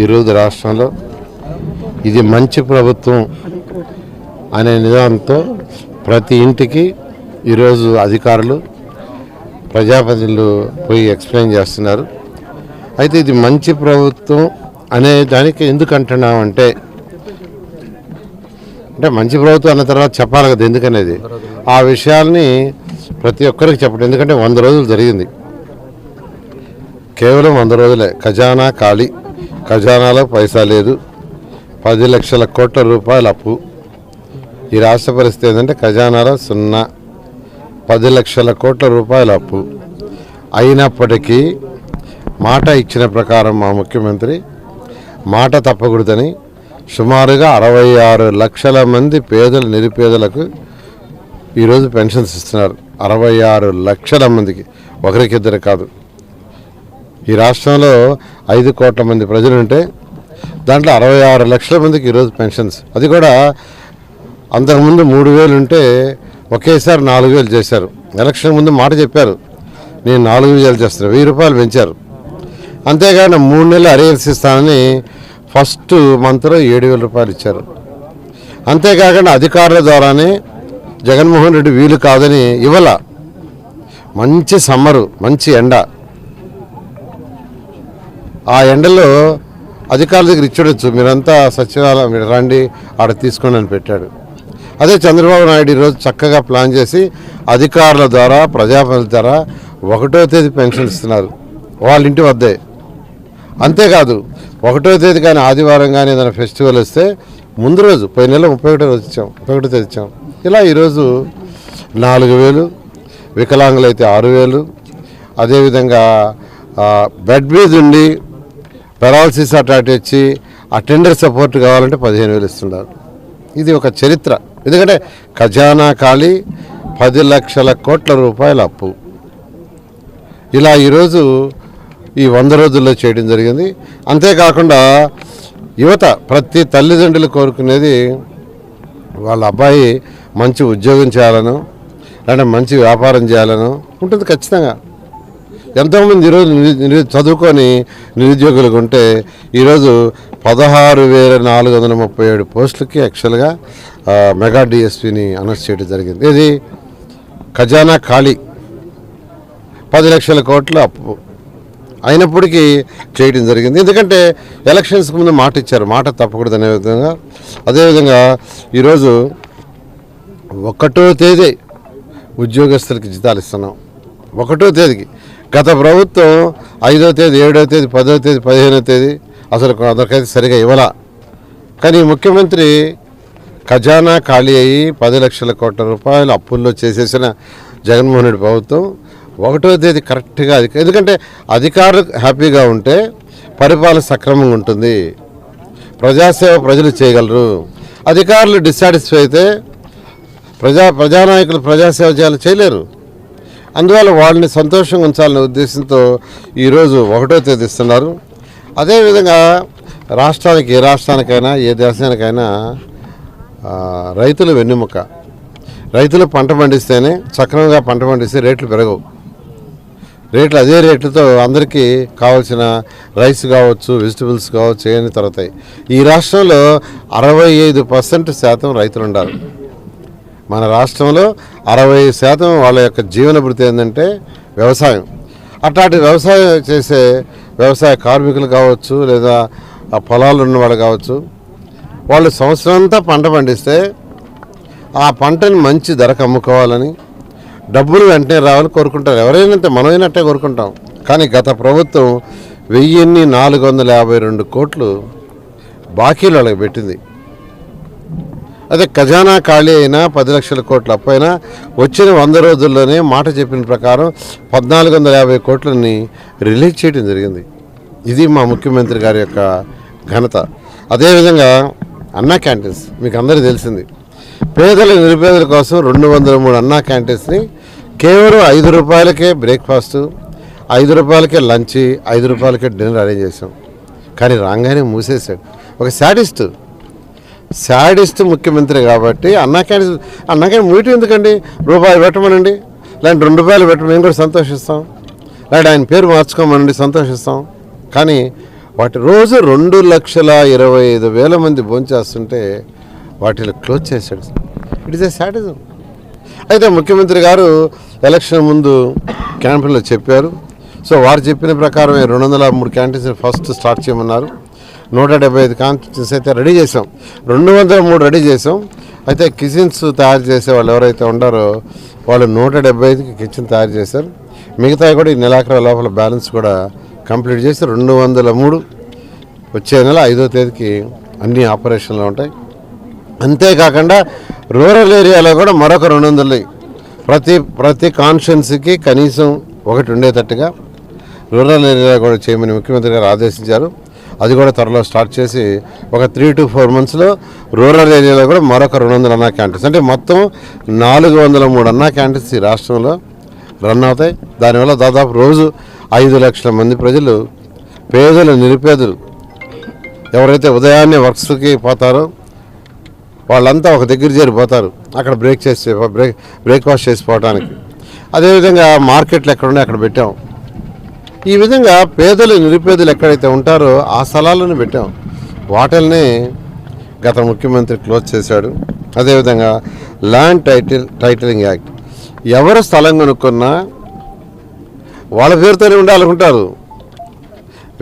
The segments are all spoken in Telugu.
ఈరోజు రాష్ట్రంలో ఇది మంచి ప్రభుత్వం అనే నిదానంతో ప్రతి ఇంటికి ఈరోజు అధికారులు ప్రజాప్రతినిధులు పోయి ఎక్స్ప్లెయిన్ చేస్తున్నారు. అయితే ఇది మంచి ప్రభుత్వం అనే దానికి ఎందుకు అంటున్నామంటే అంటే మంచి ప్రభుత్వం అన్న తర్వాత చెప్పాలి కదా ఎందుకనేది? ఆ విషయాల్ని ప్రతి ఒక్కరికి చెప్పడం ఎందుకంటే వంద రోజులు జరిగింది. కేవలం వంద రోజులే ఖజానా ఖాళీ. ఖజానాలో పైసా లేదు. పది లక్షల కోట్ల రూపాయల అప్పు. ఈ రాష్ట్ర పరిస్థితి ఏంటంటే ఖజానాలో సున్నా పది లక్షల కోట్ల రూపాయల అప్పు. అయినప్పటికీ మాట ఇచ్చిన ప్రకారం మా ముఖ్యమంత్రి మాట తప్పకూడదని సుమారుగా అరవై ఆరు లక్షల మంది పేదలు నిరుపేదలకు ఈరోజు పెన్షన్స్ ఇస్తున్నారు. అరవై ఆరు లక్షల మందికి. ఒకరికిద్దరు కాదు. ఈ రాష్ట్రంలో ఐదు కోట్ల మంది ప్రజలు ఉంటే దాంట్లో అరవై ఆరు లక్షల మందికి ఈరోజు పెన్షన్స్. అది కూడా అంతకుముందు మూడు వేలు ఉంటే ఒకేసారి నాలుగు వేలు చేశారు. ఎలక్షన్ ముందు మాట చెప్పారు. నేను నాలుగు వేలు చేస్తాను వెయ్యి రూపాయలు పెంచారు. అంతేగాని మూడు నెలలు అరియర్స్ ఇస్తానని ఫస్ట్ మంత్లో ఏడు వేల రూపాయలు ఇచ్చారు. అంతేకాకుండా అధికారుల ద్వారానే జగన్మోహన్ రెడ్డి వీలు కాదని ఇవ్వాల. మంచి సమ్మరు మంచి ఎండ. ఆ ఎండలో అధికారుల దగ్గర ఇచ్చుడొచ్చు. మీరంతా సచివాలయం మీరు రండి ఆడ తీసుకోండి అని పెట్టాడు. అదే చంద్రబాబు నాయుడు ఈరోజు చక్కగా ప్లాన్ చేసి అధికారుల ద్వారా ప్రజాప్రతినిధుల ద్వారా ఒకటో తేదీ పెన్షన్ ఇస్తున్నారు. వాళ్ళ ఇంటి వద్దే. అంతేకాదు ఒకటో తేదీ కానీ ఆదివారం కానీ ఏదైనా ఫెస్టివల్ వస్తే ముందు రోజు పోయిన నెల ముప్పై ఒకటో రోజు ఇచ్చాం ముప్పై ఒకటో తేదీ ఇచ్చాం. ఇలా ఈరోజు నాలుగు వేలు వికలాంగులైతే ఆరు వేలు అదేవిధంగా బెడ్ మీద ఉండి పెరాలసిస్ అటాక్ వచ్చి అటెండర్ సపోర్ట్ కావాలంటే పదిహేను వేలు ఇస్తున్నారు. ఇది ఒక చరిత్ర. ఎందుకంటే ఖజానా ఖాళీ పది లక్షల కోట్ల రూపాయల అప్పు. ఇలా ఈరోజు ఈ వంద రోజుల్లో చేయడం జరిగింది. అంతేకాకుండా యువత ప్రతి తల్లిదండ్రులు కోరుకునేది వాళ్ళ అబ్బాయి మంచి ఉద్యోగం చేయాలను లేదంటే మంచి వ్యాపారం చేయాలను ఉంటుంది ఖచ్చితంగా. ఎంతోమంది ఈరోజు నిరు- చదువుకొని నిరుద్యోగులుగా ఉంటే ఈరోజు పదహారు వేల నాలుగు వందల ముప్పై ఏడు పోస్టులకి యాక్చువల్గా మెగా డిఎస్పిని అనౌన్స్ చేయడం జరిగింది. ఇది ఖజానా ఖాళీ. పది లక్షల కోట్ల అప్పు అయినప్పటికీ చేయడం జరిగింది. ఎందుకంటే ఎలక్షన్స్కి ముందు మాట ఇచ్చారు. మాట తప్పకూడదు అనే విధంగా. అదేవిధంగా ఈరోజు ఒకటో తేదీ ఉద్యోగస్తులకి జీతాలు ఇస్తున్నాం. ఒకటో తేదీకి. గత ప్రభుత్వం ఐదో తేదీ ఏడో తేదీ పదో తేదీ పదిహేనో తేదీ అసలు అందరికైతే సరిగా ఇవ్వాల. కానీ ముఖ్యమంత్రి ఖజానా ఖాళీ అయ్యి పది లక్షల కోట్ల రూపాయలు అప్పుల్లో చేసేసిన జగన్మోహన్ రెడ్డి ప్రభుత్వం ఒకటో తేదీ కరెక్ట్గా అధిక ఎందుకంటే అధికారులు హ్యాపీగా ఉంటే పరిపాలన సక్రమంగా ఉంటుంది. ప్రజాసేవ ప్రజలు చేయగలరు. అధికారులు డిస్సాటిస్ఫై అయితే ప్రజా ప్రజానాయకులు ప్రజాసేవ చేయాలి చేయలేరు. అందువల్ల వాళ్ళని సంతోషంగా ఉంచాలనే ఉద్దేశంతో ఈరోజు ఒకటో తేదీ ఇస్తున్నారు. అదేవిధంగా రాష్ట్రానికి ఏ రాష్ట్రానికైనా ఏ దేశానికైనా రైతుల రైతులు వెన్నెముక. రైతులు పంట పండిస్తేనే సక్రమంగా పంట పండిస్తే రేట్లు పెరగవు. రేట్లు అదే రేట్లతో అందరికీ కావాల్సిన రైస్ కావచ్చు వెజిటబుల్స్ కావచ్చు ఏమి తరుగుతాయి. ఈ రాష్ట్రంలో అరవై ఐదు పర్సెంట్ శాతం రైతులు ఉండాలి. మన రాష్ట్రంలో అరవై శాతం వాళ్ళ యొక్క జీవన వృత్తి ఏంటంటే వ్యవసాయం. అట్లాంటి వ్యవసాయం చేసే వ్యవసాయ కార్మికులు కావచ్చు లేదా ఆ పొలాలు ఉన్నవాళ్ళు కావచ్చు వాళ్ళు సంవత్సరం అంతా పంట పండిస్తే ఆ పంటని మంచి ధరకు అమ్ముకోవాలని డబ్బులు వెంటనే రావాలని కోరుకుంటారు. ఎవరైనా మనమైనట్టే కోరుకుంటాం. కానీ గత ప్రభుత్వం వెయ్యిన్ని నాలుగు వందల యాభై రెండు కోట్లు బాకీలు వాళ్ళకి పెట్టింది. అదే ఖజానా ఖాళీ అయినా పది లక్షల కోట్ల అప్పైనా వచ్చిన వంద రోజుల్లోనే మాట చెప్పిన ప్రకారం పద్నాలుగు వందల యాభై కోట్లని రిలీజ్ చేయడం జరిగింది. ఇది మా ముఖ్యమంత్రి గారి యొక్క ఘనత. అదేవిధంగా అన్నా క్యాంటీన్స్ మీకు అందరికీ తెలిసింది. పేదల నిరుపేదల కోసం రెండు వందల మూడు అన్నా క్యాంటీన్స్ని కేవలం ఐదు రూపాయలకే బ్రేక్ఫాస్ట్ ఐదు రూపాయలకే లంచ్ ఐదు రూపాయలకే డిన్నర్ అరేంజ్ చేసాం కానీ రాగానే మూసేశాడు. ఒక శాటిస్టు శాడిస్ట్ ముఖ్యమంత్రి కాబట్టి అన్నా క్యాంటీన్ అన్నా ఎందుకండి? రూపాయి పెట్టమనండి. లేదంటే రెండు రూపాయలు పెట్టమని మేము కూడా సంతోషిస్తాం. లేదంటే ఆయన పేరు మార్చుకోమనండి సంతోషిస్తాం. కానీ వాటి రోజు రెండు లక్షల ఇరవై ఐదు వేల మంది భోంచేస్తుంటే వాటిని క్లోజ్ చేశాడు ఇట్ ఇస్ ఏ శాడిజం అయితే ముఖ్యమంత్రి గారు ఎలక్షన్ ముందు క్యాంపెయిన్లో చెప్పారు. సో వారు చెప్పిన ప్రకారం రెండు వందల మూడు క్యాంటీన్స్ ఫస్ట్ స్టార్ట్ చేయమన్నారు. నూట డెబ్బై ఐదు కాన్స్టిట్యూన్స్ అయితే రెడీ చేసాం రెండు వందల మూడు రెడీ చేసాం అయితే కిచెన్స్ తయారు చేసే వాళ్ళు ఎవరైతే ఉండారో వాళ్ళు నూట డెబ్బై ఐదుకి కిచెన్ తయారు చేశారు. మిగతా కూడా ఈ నెలాఖరు లోపల బ్యాలెన్స్ కూడా కంప్లీట్ చేసి రెండు వందల మూడు వచ్చే నెల ఐదో తేదీకి అన్ని ఆపరేషన్లు ఉంటాయి. అంతేకాకుండా రూరల్ ఏరియాలో కూడా మరొక రెండు వందలు ప్రతి ప్రతి కాన్షియన్స్కి కనీసం ఒకటి ఉండేటట్టుగా రూరల్ ఏరియాలో కూడా చేయమని ముఖ్యమంత్రి గారు ఆదేశించారు. అది కూడా త్వరలో స్టార్ట్ చేసి ఒక త్రీ టు ఫోర్ మంత్స్లో రూరల్ ఏరియాలో కూడా మరొక రెండు వందల అన్నా క్యాంటీన్స్. అంటే మొత్తం నాలుగు వందల మూడు అన్నా క్యాంటీన్స్ ఈ రాష్ట్రంలో రన్ అవుతాయి. దానివల్ల దాదాపు రోజు ఐదు లక్షల మంది ప్రజలు పేదలు నిరుపేదలు ఎవరైతే ఉదయాన్నే వర్క్స్కి పోతారో వాళ్ళంతా ఒక దగ్గర చేరిపోతారు. అక్కడ బ్రేక్ చేసి బ్రేక్ బ్రేక్ఫాస్ట్ చేసిపోవడానికి అదేవిధంగా మార్కెట్లు ఎక్కడున్నాయి అక్కడ పెట్టాం. ఈ విధంగా పేదలు నిరుపేదలు ఎక్కడైతే ఉంటారో ఆ స్థలాలను పెట్టాం. వాటిల్ని గత ముఖ్యమంత్రి క్లోజ్ చేశాడు. అదేవిధంగా ల్యాండ్ టైటిల్ టైటిలింగ్ యాక్ట్. ఎవరు స్థలం కొనుక్కున్నా వాళ్ళ పేరుతోనే ఉండాలనుకుంటారు.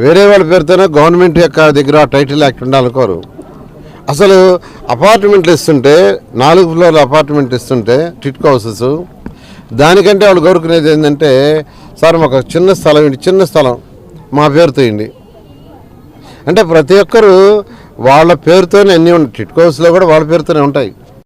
వేరే వాళ్ళ పేరుతోనే గవర్నమెంట్ యొక్క దగ్గర ఆ టైటిల్ యాక్ట్ ఉండాలనుకోరు. అసలు అపార్ట్మెంట్లు ఇస్తుంటే నాలుగు ఫ్లోర్ల అపార్ట్మెంట్ ఇస్తుంటే టిట్కో హౌసెస్ దానికంటే వాళ్ళు కోరుకునేది ఏంటంటే సార్ మాకు చిన్న స్థలం ఇండి చిన్న స్థలం. మా పేరుతో ఇండి అంటే ప్రతి ఒక్కరు వాళ్ళ పేరుతోనే అన్నీ ఉంటాయి. టిట్కో కూడా వాళ్ళ పేరుతోనే ఉంటాయి.